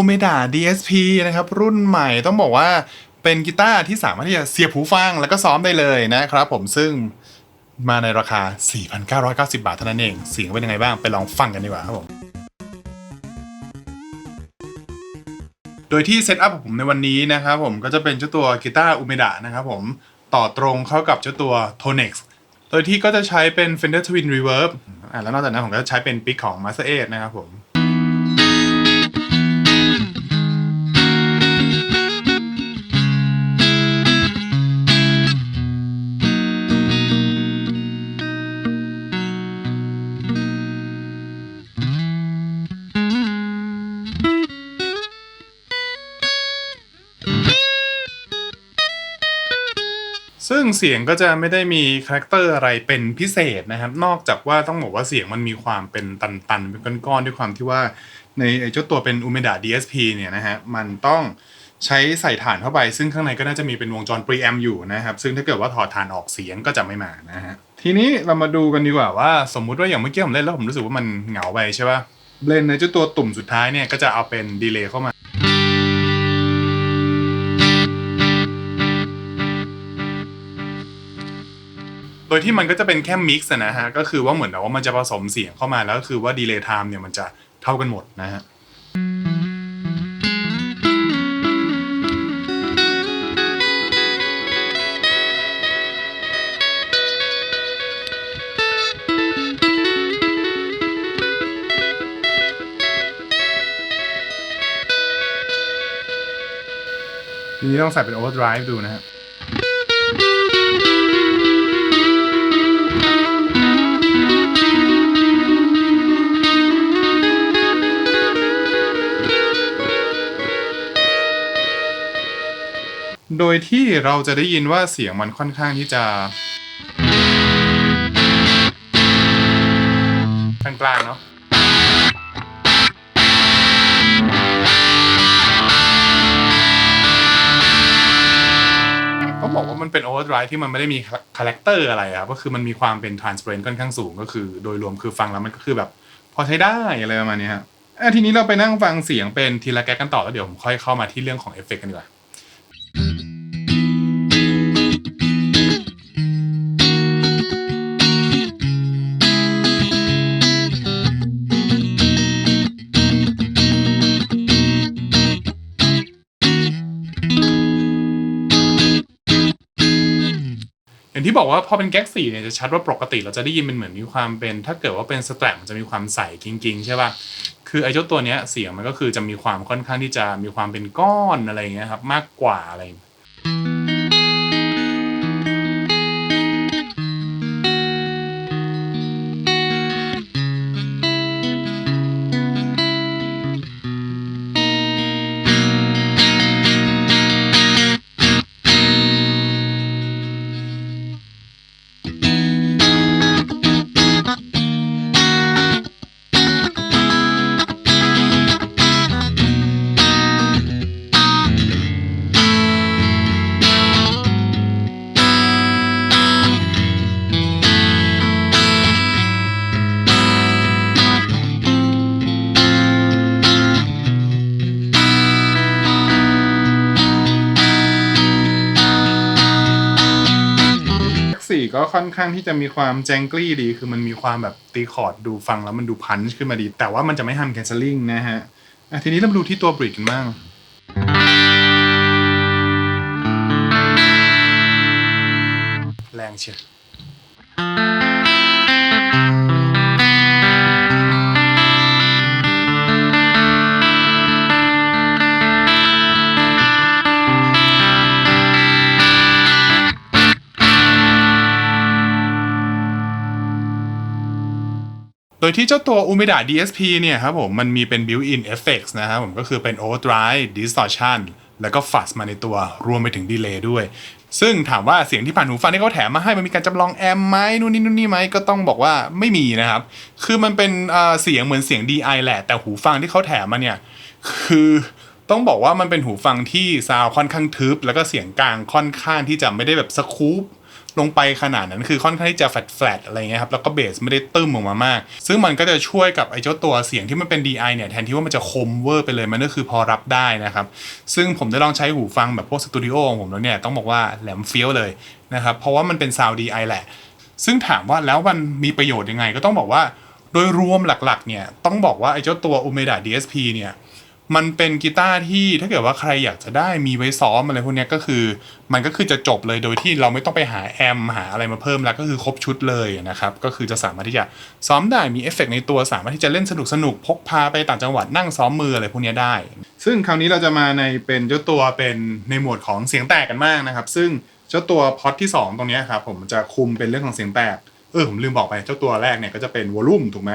u m e d a DSP นะครับ รุ่นใหม่ต้องบอกว่าเป็นกีตาร์ที่สามารถที่จะเสียบหูฟังแล้วก็ซ้อมได้เลยนะครับผมซึ่งมาในราคา 4,990 บาทเท่านั้นเอง เสียงเป็นยังไงบ้าง ไปลองฟังกันดีกว่าครับผมโดยที่เซตอัพของผมในวันนี้นะครับผมก็จะเป็นเจ้าตัวกีตาร์อุเมดะนะครับผมต่อตรงเข้ากับเจ้าตัว Tonex โดยที่ก็จะใช้เป็น Fender Twin Reverb อ่าแล้วนอกจากนั้นผมก็จะใช้เป็นปิกของ Master 8นะครับผม เสียงก็จะไม่ได้มีคาแรคเตอร์อะไรเป็นพิเศษนะครับ นอกจากว่าต้องบอกว่าเสียงมันมีความเป็นตันๆ เป็นก้อนๆด้วยความที่ว่าในไอ้เจ้าตัวเป็น Umeda DSP เนี่ยนะฮะมันต้องใช้ใส่ฐานเข้าไป ซึ่งข้างในก็น่าจะมีเป็นวงจร preamp อยู่นะครับ ซึ่งถ้าเกิดว่าถอดฐานออกเสียงก็จะไม่มานะฮะทีนี้เรามาดูกันดีกว่าว่า สมมุติว่าอย่างเมื่อกี้ผมเล่นแล้วผมรู้สึกว่ามันเหงาไปใช่ป่ะเบลนในเจ้าตัวตุ่มสุดท้ายเนี่ยก็จะเอาเป็นดีเลย์เข้ามา ดยที่มันก็จะเป็นแค่มิกซ์นะฮะ ก็คือว่าเหมือนแบบว่ามันจะผสมเสียงเข้ามาแล้วก็คือว่าดีเลย์ไทม์เนี่ยมันจะเท่ากันหมดนะฮะทีนี้ต้องใส่เป็นโอเวอร์ไดรฟ์ดูนะฮะ โดยที่เราจะได้ยินว่าเสียงมันค่อนข้างที่จะกลางๆเนาะต้องบอกว่ามันเป็นโอเวอร์ไรฟ์ที่มันไม่ได้มีคาแรคเตอร์อะไรอะก็คือมันมีความเป็น transparent ค่อนข้างสูงก็คือ โดยรวมคือฟังแล้วมันก็คือแบบ พอใช้ได้อะไรประมาณนี้ฮะอะทีนี้เราไปนั่งฟังเสียงเป็นทีละแก๊กกันต่อแล้วเดี๋ยวผมค่อยเข้ามาที่เรื่องของเอฟเฟกต์กันดีกว่า อย่างที่บอกว่าพอเป็นแก๊กสี่เนี่ยจะชัดว่าปกติเราจะได้ยินเป็นเหมือนมีความเป็น ถ้าเกิดว่าเป็นสแตรปมันจะมีความใสกิ้งๆใช่ป่ะคือไอ้เจ้าตัวเนี้ยเสียงมันก็คือจะมีความค่อนข้างที่จะมีความเป็นก้อนอะไรอย่างเงี้ยครับมากกว่าอะไรอย่างเงี้ย ก็ค่อนข้างที่จะมีความแจงกลี่ดี คือมันมีความแบบตีคอร์ดดูฟังแล้วมันดูพันช์ขึ้นมาดี แต่ว่ามันจะไม่ทำแคนเซลลิงนะฮะอะทีนี้เรามาดูที่ตัวบริดกันบ้างแรงเชียว ดยที่เจ้าตัว Umeda DSP เนี่ยครับผมมันมีเป็น built-in effects นะครับผมก็คือเป็น overdrive distortion แล้วก็ fuzz มาในตัวรวมไปถึง delay ด้วย ซึ่งถามว่าเสียงที่ผ่านหูฟังที่เขาแถมมาให้มันมีการจำลองแอมป์ไหมนู่นนี่นู่นนี่ไหมก็ต้องบอกว่าไม่มีนะครับ คือมันเป็นเสียงเหมือนเสียง DI แหละ แต่หูฟังที่เขาแถมมาเนี่ยคือต้องบอกว่ามันเป็นหูฟังที่ซาวค่อนข้างทึบ แล้วก็เสียงกลางค่อนข้างที่จะไม่ได้แบบสคูป ลงไปขนาดนั้นคือค่อนข้างที่จะแฟลตแฟลตอะไรเงี้ยครับแล้วก็เบสไม่ได้ตึ้มออกมามาก ซึ่งมันก็จะช่วยกับไอ้เจ้าตัวเสียงที่มันเป็น DI เนี่ยแทนที่ว่ามันจะคมเวอร์ไปเลยมันก็คือพอรับได้นะครับ ซึ่งผมได้ลองใช้หูฟังแบบพวกสตูดิโอของผมแล้วเนี่ยต้องบอกว่าแหลมเฟี้ยวเลยนะครับเพราะว่ามันเป็นซาวด์ DI แหละ ซึ่งถามว่าแล้วมันมีประโยชน์ยังไงก็ต้องบอกว่า โดยรวมหลักๆเนี่ยต้องบอกว่าไอ้เจ้าตัว Umeda DSP เนี่ย มันเป็นกีตาร์ที่ถ้าเกิดว่าใครอยากจะได้มีไว้ซ้อมอะไรพวกนี้ก็คือ มันก็คือจะจบเลยโดยที่เราไม่ต้องไปหาแอมหาอะไรมาเพิ่มแล้วก็คือครบชุดเลยนะครับก็คือจะสามารถที่จะซ้อมได้มีเอฟเฟกต์ในตัวสามารถที่จะเล่นสนุกสนุกๆพกพาไปต่างจังหวัดนั่งซ้อมมืออะไรพวกนี้ได้ ซึ่งคราวนี้เราจะมาในเป็นเจ้าตัวเป็นในหมวดของเสียงแตกกันมากนะครับ ซึ่งเจ้าตัวพอตที่ 2 ตรงนี้ครับผมจะคุมเป็นเรื่องของเสียงแตกเออผมลืมบอกไปเจ้าตัวแรกเนี่ยก็จะเป็นวอลลุ่มถูกไหม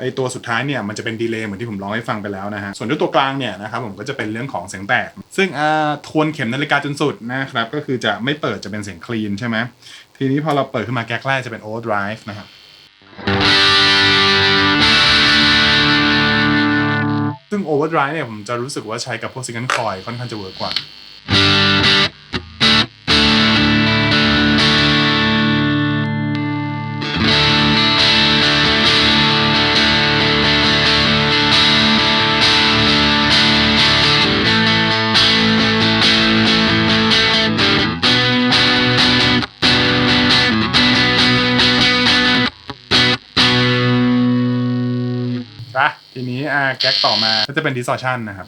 ไอตัวสุดท้ายเนี่ยมันจะเป็นดีเลย์เหมือนที่ผมร้องให้ฟังไปแล้วนะฮะ ส่วนเจ้าตัวกลางเนี่ยนะครับผมก็จะเป็นเรื่องของเสียงแตก ซึ่งอ่าทวนเข็มนาฬิกาจนสุดนะครับก็คือจะไม่เปิดจะเป็นเสียงคลีนใช่ไหมทีนี้พอเราเปิดขึ้นมาแก๊กแรกจะเป็นโอเวอร์ไดรฟ์นะครับซึ่ง Overdrive เนี่ยผมจะรู้สึกว่าใช้กับพวก Single Coil ค่อนข้างจะเวิร์กกว่า ทีนี้อ่าแก๊กต่อมาก็จะเป็น distortion นะครับ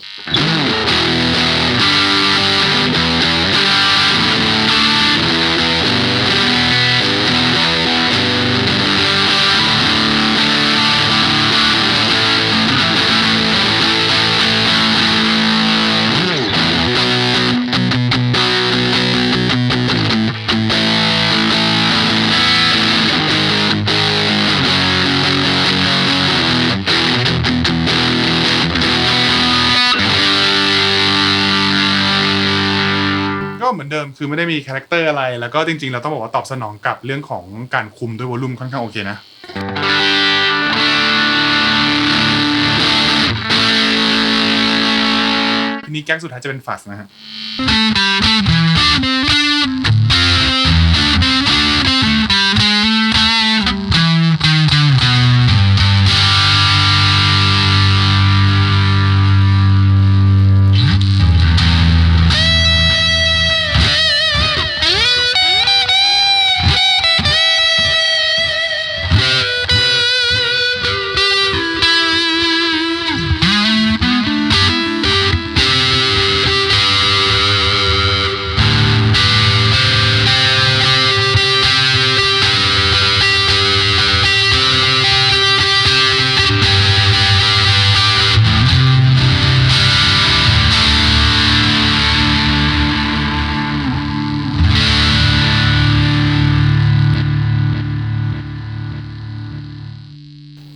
ก็เหมือนเดิมคือไม่ได้มีคาแรคเตอร์อะไร แล้วก็จริงๆ เราต้องบอกว่าตอบสนองกับเรื่องของการคุมด้วยวอลลุ่มค่อนข้างโอเคนะทีนี้แก๊กสุดท้ายจะเป็นฟัสนะฮะ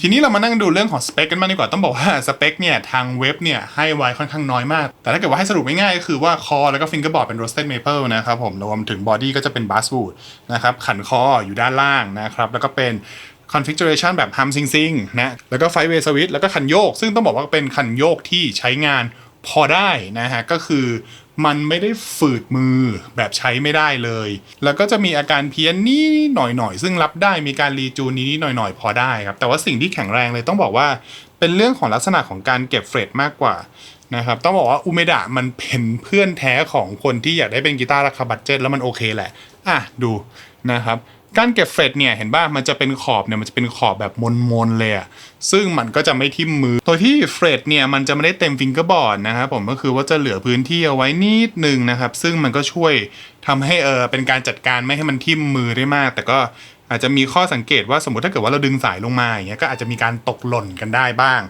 ทีนี้เรามานั่งดูเรื่องของสเปคกันมางดีกว่าต้องบอกว่าสเปคเนี่ยทางเว็บเนี่ยให้ไว้ค่อนข้างน้อยมาก แต่ถ้าเกิดว่าให้สรุปง่ายๆก็คือว่าคอแล้วก็ฟิงเกอร์บอร์ดเป็น roasted maple นะครับผมรวมถึงบอดี้ก็จะเป็น basswood นะครับขันคออยู่ด้านล่างนะครับแล้วก็เป็น configuration แบบ hum sing sing นะแล้วก็ five way switch แล้วก็คันโยก ซึ่งต้องบอกว่าเป็นคันโยกที่ใช้งานพอได้นะฮะก็คือ มันไม่ได้ฝืดมือแบบใช้ไม่ได้เลย แล้วก็จะมีอาการเพี้ยนนี่หน่อยๆ ซึ่งรับได้มีการรีจูนนี้หน่อยๆ พอได้ครับ แต่ว่าสิ่งที่แข็งแรงเลยต้องบอกว่าเป็นเรื่องของลักษณะของการเก็บเฟรดมากกว่านะครับต้องบอกว่าอุเมดะมันเป็นเพื่อนแท้ของคนที่อยากได้เป็นกีตาร์ราคาบัตเจ็ตแล้วมันโอเคแหละ อะดูนะครับ การเก็บเฟรตเนี่ยเห็นป่ะมันจะเป็นขอบเนี่ยมันจะเป็นขอบแบบมนๆเลยอะซึ่งมันก็จะไม่ทิ่มมือโดยที่เฟรตเนี่ยมันจะไม่ได้เต็มฟิงเกอร์บอร์ดนะครับผมก็คือว่าจะเหลือพื้นที่เอาไว้นิดนึงนะครับ ซึ่งมันก็ช่วยทำให้เออเป็นการจัดการไม่ให้มันทิ่มมือได้มาก แต่ก็อาจจะมีข้อสังเกตว่าสมมติถ้าเกิดว่าเราดึงสายลงมาอย่างเงี้ยก็อาจจะมีการตกหล่นกันได้บ้าง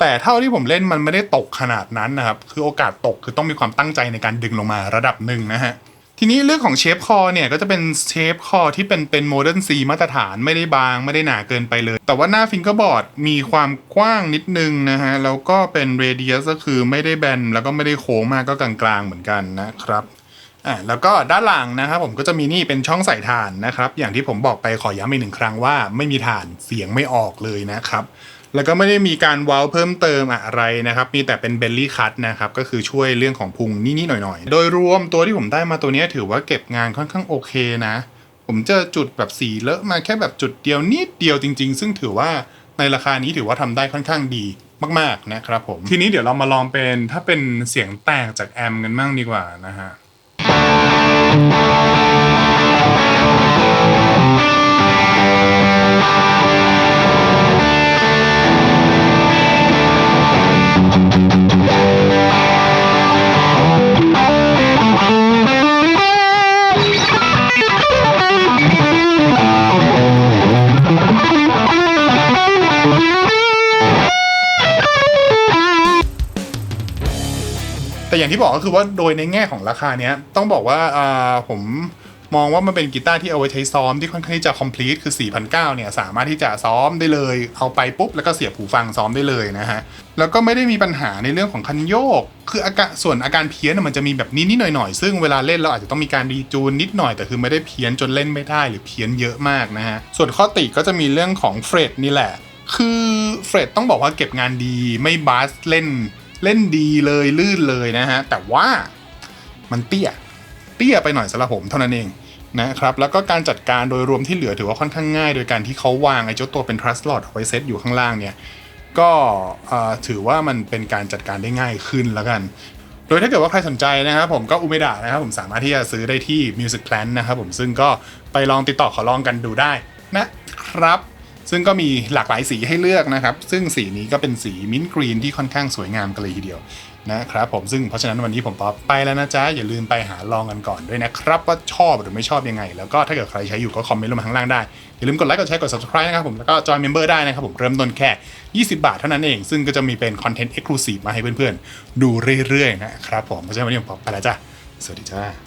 แต่เท่าที่ผมเล่นมันไม่ได้ตกขนาดนั้นนะครับคือโอกาสตกคือต้องมีความตั้งใจในการดึงลงมาระดับหนึ่งนะฮะ ทีนี้เรื่องของเชฟคอเนี่ยก็จะเป็นเชฟคอที่เป็นเป็นโมเดิร์นซีมาตรฐานไม่ได้บางไม่ได้หนาเกินไปเลย แต่ว่าหน้าฟิงเกอร์บอร์ดมีความกว้างนิดนึงนะฮะ แล้วก็เป็นเรเดียสก็คือไม่ได้แบน แล้วก็ไม่ได้โค้งมากก็กลางๆเหมือนกันนะครับอ่าแล้วก็ด้านหลังนะครับผมก็จะมีนี่เป็นช่องใส่ถ่านนะครับ อย่างที่ผมบอกไปขอย้ำอีกหนึ่งครั้งว่าไม่มีถ่านเสียงไม่ออกเลยนะครับ แล้วก็ไม่ได้มีการเว้าเพิ่มเติมอะไรนะครับ มีแต่เป็นเบลลี่คัตนะครับ ก็คือช่วยเรื่องของพุงนิดๆหน่อยๆ โดยรวมตัวที่ผมได้มาตัวนี้ถือว่าเก็บงานค่อนข้างโอเคนะ ผมเจอจุดแบบสีเลอะมาแค่แบบจุดเดียวนิดเดียวจริง ๆ ซึ่งถือว่าในราคานี้ถือว่าทำได้ค่อนข้างดีมากๆนะครับผม ทีนี้เดี๋ยวเรามาลองเป็นถ้าเป็นเสียงแตกจากแอมกันบ้างดีกว่านะฮะ อย่างที่บอกก็คือว่าโดยในแง่ของราคาเนี้ยต้องบอกว่าอ่าผมมองว่ามันเป็นกีตาร์ที่เอาไว้ใช้ซ้อมที่ค่อนข้างที่จะ complete คือ 4,900เนี่ยสามารถที่จะซ้อมได้เลย เอาไปปุ๊บ แล้วก็เสียบหูฟังซ้อมได้เลยนะฮะ แล้วก็ไม่ได้มีปัญหาในเรื่องของคันโยก คืออาการส่วนอาการเพี้ยนมันจะมีแบบนิดๆหน่อยๆ ซึ่งเวลาเล่นเราอาจจะต้องมีการรีจูนนิดหน่อยแต่คือไม่ได้เพี้ยนจนเล่นไม่ได้หรือเพี้ยนเยอะมากนะฮะ ส่วนข้อติก็จะมีเรื่องของเฟรดนี่แหละ คือเฟรดต้องบอกว่าเก็บงานดีไม่บาสเล่น เล่นดีเลยลื่นเลยนะฮะ แต่ว่ามันเตี้ย เตี้ยไปหน่อยสำหรับผมเท่านั้นเองนะครับ แล้วก็การจัดการโดยรวมที่เหลือถือว่าค่อนข้างง่าย โดยการที่เขาวางไอ้เจ้าตัวเป็น trust slot เอาไว้เซตอยู่ข้างล่างเนี่ย ก็ถือว่ามันเป็นการจัดการได้ง่ายขึ้นแล้วกัน โดยถ้าเกิดว่าใครสนใจนะครับผมก็อุเมดะนะครับผมสามารถที่จะซื้อได้ที่ Music Plan นะครับผมซึ่งก็ไปลองติดต่อขอลองกันดูได้นะครับ ซึ่งก็มีหลากหลายสีให้เลือกนะครับ ซึ่งสีนี้ก็เป็นสีมิ้นท์กรีนที่ค่อนข้างสวยงามกันเลยทีเดียวนะครับผมซึ่งเพราะฉะนั้นวันนี้ผมป๊อปไปแล้วนะจ๊ะ อย่าลืมไปหาลองกันก่อนด้วยนะครับ ว่าชอบหรือไม่ชอบยังไง แล้วก็ถ้าเกิดใครใช้อยู่ก็คอมเมนต์ลงมาข้างล่างได้ อย่าลืมกดไลค์กดแชร์กด subscribe นะครับผมแล้วก็จอยเมมเบอร์ได้นะครับผมเริ่มต้นแค่ 20 บาทเท่านั้นเอง ซึ่งก็จะมีเป็นคอนเทนต์เอ็กซ์คลูซีฟมาให้เพื่อนๆ ดูเรื่อยๆนะครับผมเพราะฉะนั้นวันนี้ผมป๊อปไปแล้วจ้ะสวัสดีจ้า